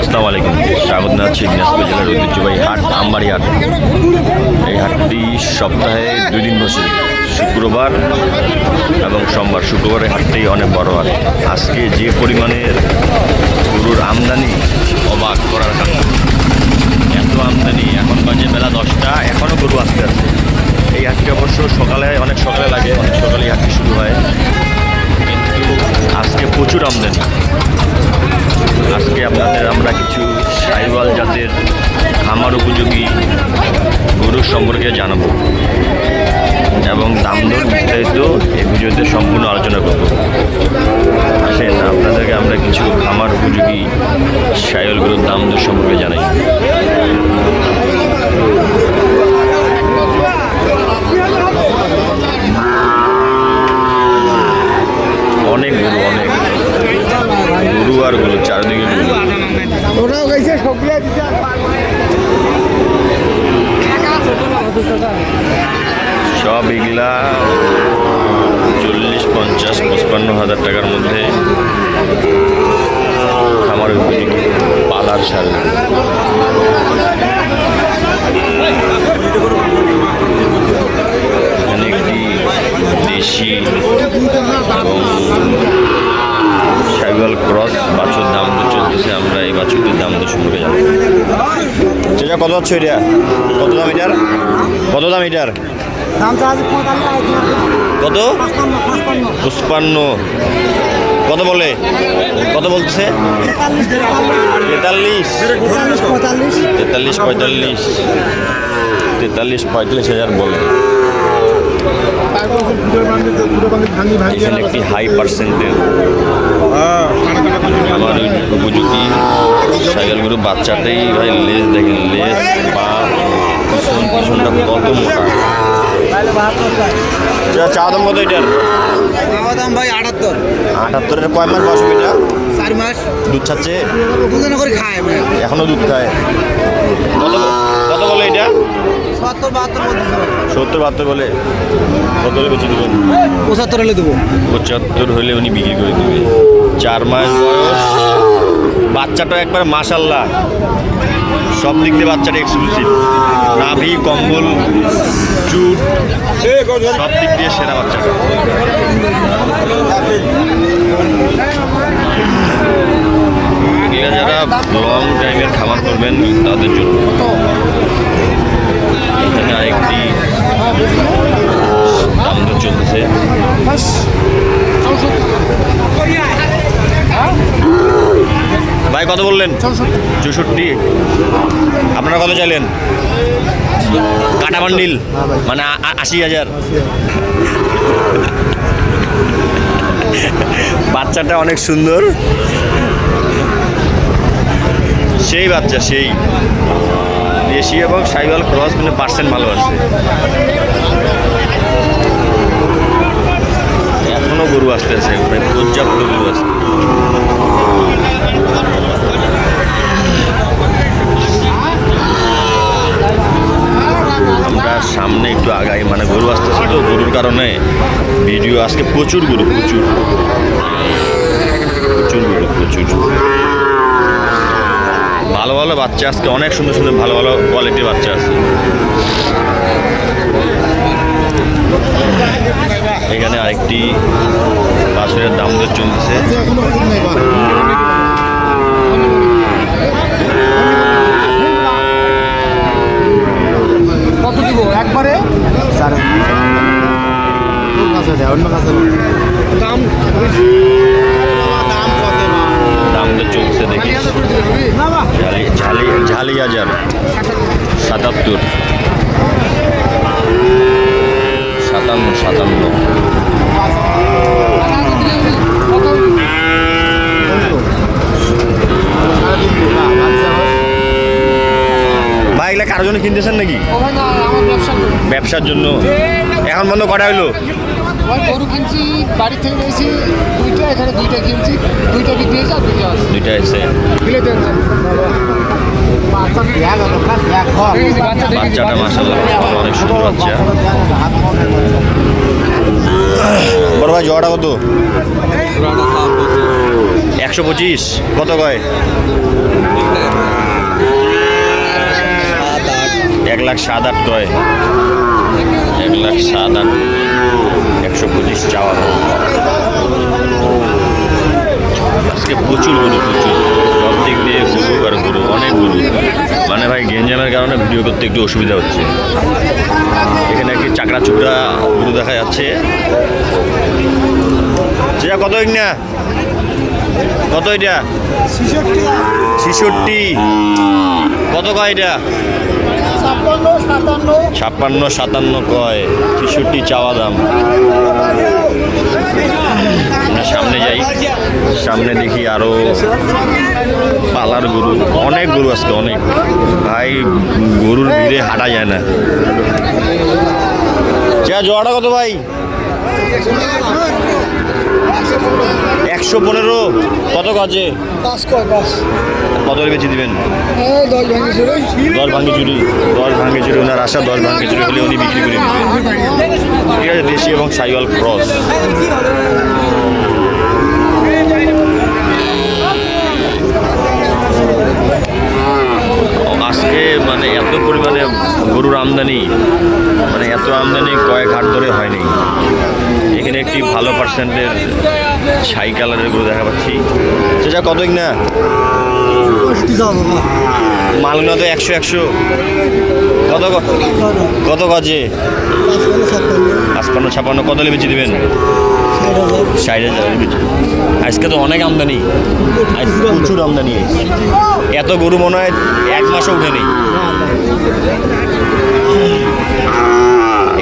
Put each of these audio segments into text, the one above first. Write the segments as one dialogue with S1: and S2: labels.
S1: আসসালামু আলাইকুম। স্বাগত জানাচ্ছি দিনাজপুর জেলার ঐতিহ্যবাহী হাট আমবাড়ি হাট এই হাটটি সপ্তাহে দুই দিন বসে। শুক্রবার এবং সোমবার। শুক্রবারের হাটটি অনেক বড় হাট। আজকে যে পরিমাণের গরুর আমদানি অবাক করার কারণ। এত আমদানি এখন বিস্তারিত এই ভিডিওতে সম্পূর্ণ আলোচনা করব। আসেন, আপনাদেরকে আমরা কিছু খামার উপযোগী সাইওয়াল গরুর দাম দর সম্পর্কে জানাই। অনেক গরু অনেক গরু আর গরু, চারদিকে গরু। সব এগুলা চল্লিশ, পঞ্চাশ, পঁচপান্ন হাজার টাকার মধ্যে খামার উপযোগী পালার সার। এখানে একটি দেশি এবং সাইওয়াল ক্রস বাছুর দাম তো চলতেছে, আমরা এই বাছুরটির দাম তো সম্পর্কে জানি সেটা কত হচ্ছে এটা কত দাম এটার? কত দাম এটার? কত?
S2: পাঁচপান্ন
S1: পুষ্পান্ন কত বলে? কত বলছে? তেতাল্লিশ
S2: তেতাল্লিশ। পঁয়তাল্লিশ।
S1: তেতাল্লিশ পঁয়তাল্লিশ। হাজার বলে। এখানে একটি হাই পার্সেন্টের আমার উপযোগী সাইকেলগুলো বাচ্চাটাই ভাই লেজ দেখেন লেজ পা পিছন পিছনটা কত মোটা। চা দাম কত এটার?
S2: দাম ভাই আটাত্তর।
S1: আটাত্তরের কয় মাস বয়স এটা
S2: চার মাস।
S1: দুধ ছাড়ছে
S2: দুজনে করে খায়
S1: এখনও দুধ খায়? কত কত বলে এটা?
S2: সত্তর বাহাত্তর
S1: সত্তর বাহাত্তর বলে। কত হলে বেঁচে দেবেন
S2: পঁচাত্তর হলে দেবো।
S1: পঁচাত্তর হলে উনি বিক্রি করে দেবে। চার মাস বয়স। বাচ্চাটা একবার মাসাল্লাহ সব দিক দিয়ে বাচ্চাটা এক্সক্লুসিভ নাভি, কম্বল চুট সব দিক দিয়ে সেরা বাচ্চাটা। যারা লং টাইমের খাবার করবেন তাদের জন্য এখানে আরেকটি দাম দর চলতেছে ভাই কত বললেন? চৌষট্টি। আপনারা কত চাইলেন? কাটা বান্ডিল মানে আ- আ- আশি হাজার। বাচ্চাটা অনেক সুন্দর। সেই বাচ্চা সেই। দেশি এবং সাইওয়াল ক্রস মানে পার্সেন্ট ভালো আছে। এখনও গরু আসতেছে প্রায় পর্যাপ্ত গরু আছে আমরা সামনে একটু আগাই মানে গরু আসতেছে তো গরুর কারণে ভিডিও আজকে প্রচুর গরু, প্রচুর। প্রচুর গরু, প্রচুর। ভালো ভালো বাচ্চা আজকে অনেক সুন্দর সুন্দর ভালো ভালো কোয়ালিটির বাচ্চা আছে। এখানে আরেকটি বাছুরের দাম দর
S2: চলছে অন্য কাছে দাম
S1: দাম দর চলছে দেখি। ঝালি ঝালি ঝালি হাজার। সাতাত্তর। সাতান্ন সাতান্ন। ভাই এগুলা কারোর জন্য কিনতেছেন নাকি। ব্যবসার জন্য। এখন বন্ধ কটা হইল?
S3: আমার গরু কিনছি বাড়ি থেকে নিয়েছি দুইটা এখানে দুইটা কিনছি দুইটা বিক্রি হয়েছে আর দুইটা আছে।
S1: দুইটা আছে।
S3: দিলে দেন।
S1: বাচ্চাটা মাসাল্লাহ অনেক সুন্দর বাচ্চা। বড় ভাই জোয়াটা কত? একশো পঁচিশ। কত কয়? এক লাখ সাত আট কয়। এক লাখ সাত আট। একশো পঁচিশ চাওয়া আজকে প্রচুর গরু, প্রচুর। সব দিক দিয়ে গরু আর গরু, অনেক গরু। মানে ভাই, গেঞ্জামের কারণে ভিডিও করতে একটু অসুবিধা হচ্ছে। এখানে একটি চাকরা চুকরা গরু দেখা যাচ্ছে। সেটা কত না? কত এটা? ছিষট্টি। কত কয় এটা?
S3: ছাপ্পান্ন, সাতান্ন।
S1: কয়? ছিষট্টি চাওয়া দাম। আমরা সামনে যাই। সামনে দেখি আরও পালার গরু। অনেক গরু আজকে, অনেক। ভাই, গরুর ভিড়ে হাঁটা যায় না। যা জোয়াটা কত ভাই? একশো পনেরো। কত
S3: পাঁচ কয় পাঁচ।
S1: কত বেশি দিবেন?
S3: ভাঙি
S1: দশ ভাঙ্গে চুরি দশ ভাঙ্গে চুরি ওনার আশা দশ ভাঙ্গে চুরি হলে উনি বিক্রি করে দিবেন। ঠিক আছে দেশি এবং সাইওয়াল ক্রস। আজকে মানে এত পরিমাণে গরুর আমদানি মানে এত আমদানি কয়েক হাট ধরে হয়নি। এখানে একটি ভালো পার্সেন্টের ছাই কালারের গরু দেখা পাচ্ছি। সেটা কত না মালগুলো তো একশো একশো। কত কত গজে? পাঁচপান্ন, ছাপান্ন, কত হলে বেশি দেবেন? ষাট হাজার আজকে তো অনেক আমদানি। প্রচুর আমদানি। এত গরু মনে হয় এক মাসও উঠেনি।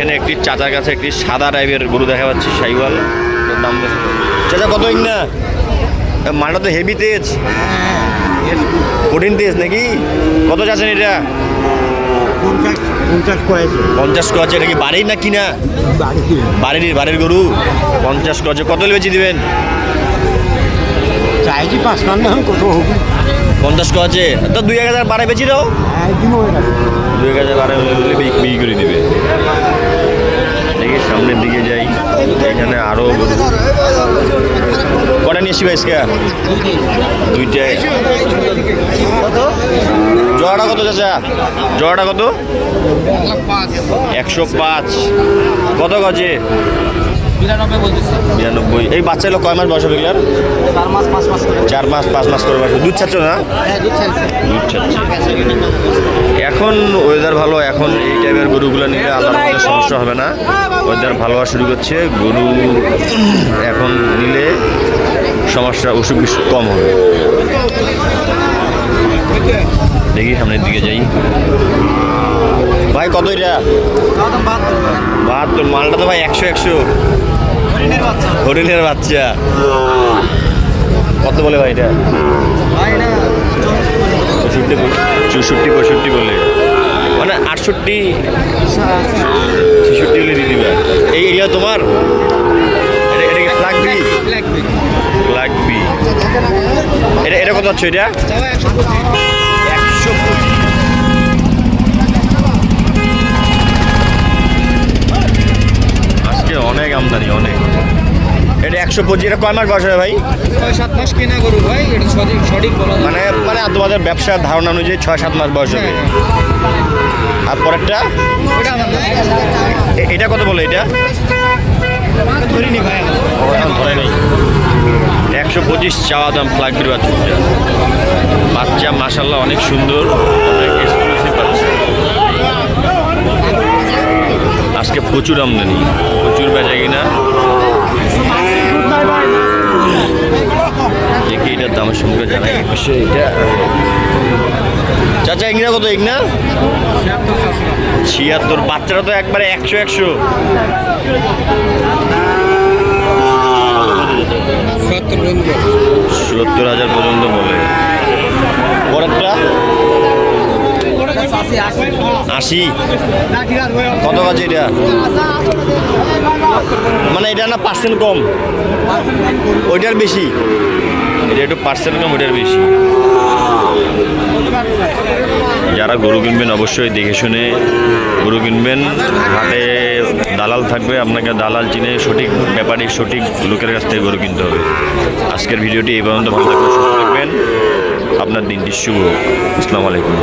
S1: এখানে একটি চাচার কাছে একটি সাদা টাইপের গরু দেখা পাচ্ছি সাইওয়াল। দাম চাচা কত না মাটা তো হেভি তেজ। কঠিন তেজ নাকি? কত চাচ্ছেন এটা?
S2: পঞ্চাশ
S1: পঞ্চাশ এটা কি বাড়ির না কিনা? বাড়ির বাড়ির গরু। পঞ্চাশ কছে কত হলে বেশি দিবেন?
S2: চাইছি পাঁচ কান্না কত হবে?
S1: পঞ্চাশ কছে তো দুই এক হাজার বাড়ায় বেশি দাও।
S2: হয়ে
S1: দুই এক হাজার বাড়ায় হলে বিক্রি করে দিবে। সামনের দিকে যাই। এখানে আরও কটা নিয়ে আসি ভাইসকা দুইটায় জোয়াটা কত চাচা? জোয়াটা কত? একশো পাঁচ। কত গজে? বিরানব্বই। এই বাচ্চা লোক কয় মাস বয়স হবে এগুলার?
S2: চার মাস পাঁচ মাস করে।
S1: চার মাস পাঁচ মাস করে বয়স দুধ ছাড়ছো না?
S2: হ্যাঁ দুধ ছাড়ছে
S1: এখন ওয়েদার ভালো এখন এই টাইপের গরুগুলো নিলে আলাদা কোনো সমস্যা হবে না। ওয়েদার ভালো হওয়া শুরু করছে গরু এখন নিলে সমস্যা অসুখ বিসুখ কম হবে। দেখি সামনের দিকে যাই। ভাই কত এটা? বাহাত্তর মালটা তো ভাই একশো একশো। হরিণের বাচ্চা। কত বলে ভাই এটা? পঁয়ষট্টি চৌষট্টি, পঁয়ষট্টি বলে। মানে আটষট্টি, ছেষট্টি হলে দিয়ে দিবে। এই এগুলো তোমার? এটা কি এটা এটা কত হচ্ছে এটা? আজকে অনেক আমদানি, অনেক। এটা একশো পঁচিশ এটা কয় মাস বয়স হয় ভাই?
S3: ছয় সাত মাস কেনা গরু ভাই এটা সঠিক সঠিক বলা
S1: মানে মানে তোমাদের ব্যবসার ধারণা অনুযায়ী ছয় সাত মাস বয়স হবে। আর পরেরটা?
S3: ওটা আমার না।
S1: এ- এটা কত বলে এটা?
S3: ধরিনি ভাই আমার।
S1: এখন ধরে নেই। একশো পঁচিশ চাওয়া দাম ফ্লাগির বাচ্চাটা বাচ্চা মাসাল্লাহ অনেক সুন্দর। অনেক এক্সক্লুসিভ বাচ্চা আজকে প্রচুর আমদানি। প্রচুর বেচা কিনা। দেখি এটার দামের সঙ্গে জানাই। এটা চাচা এগনা কত এগনা ছিয়াত্তর বাচ্চারা তো একবারে একশো একশো। সত্তর হাজার পর্যন্ত বলে। পরেরটা? আশি। কত কাছে এটা? মানে এটা না পার্সেন্ট কম? ওইটার বেশি? এটা একটু পার্সেন্ট কম, ওইটার বেশি। যারা গরু কিনবেন অবশ্যই দেখে শুনে গরু কিনবেন। হাটে দালাল থাকবে, আপনাকে দালাল চিনে সঠিক ব্যাপারে সঠিক লোকের কাছ থেকে গরু কিনতে হবে। আজকের ভিডিওটি এই পর্যন্ত, ভালো থাকবেন, সুস্থ থাকবেন। আপনার দিনটি শুভ হোক। আসসালামু আলাইকুম।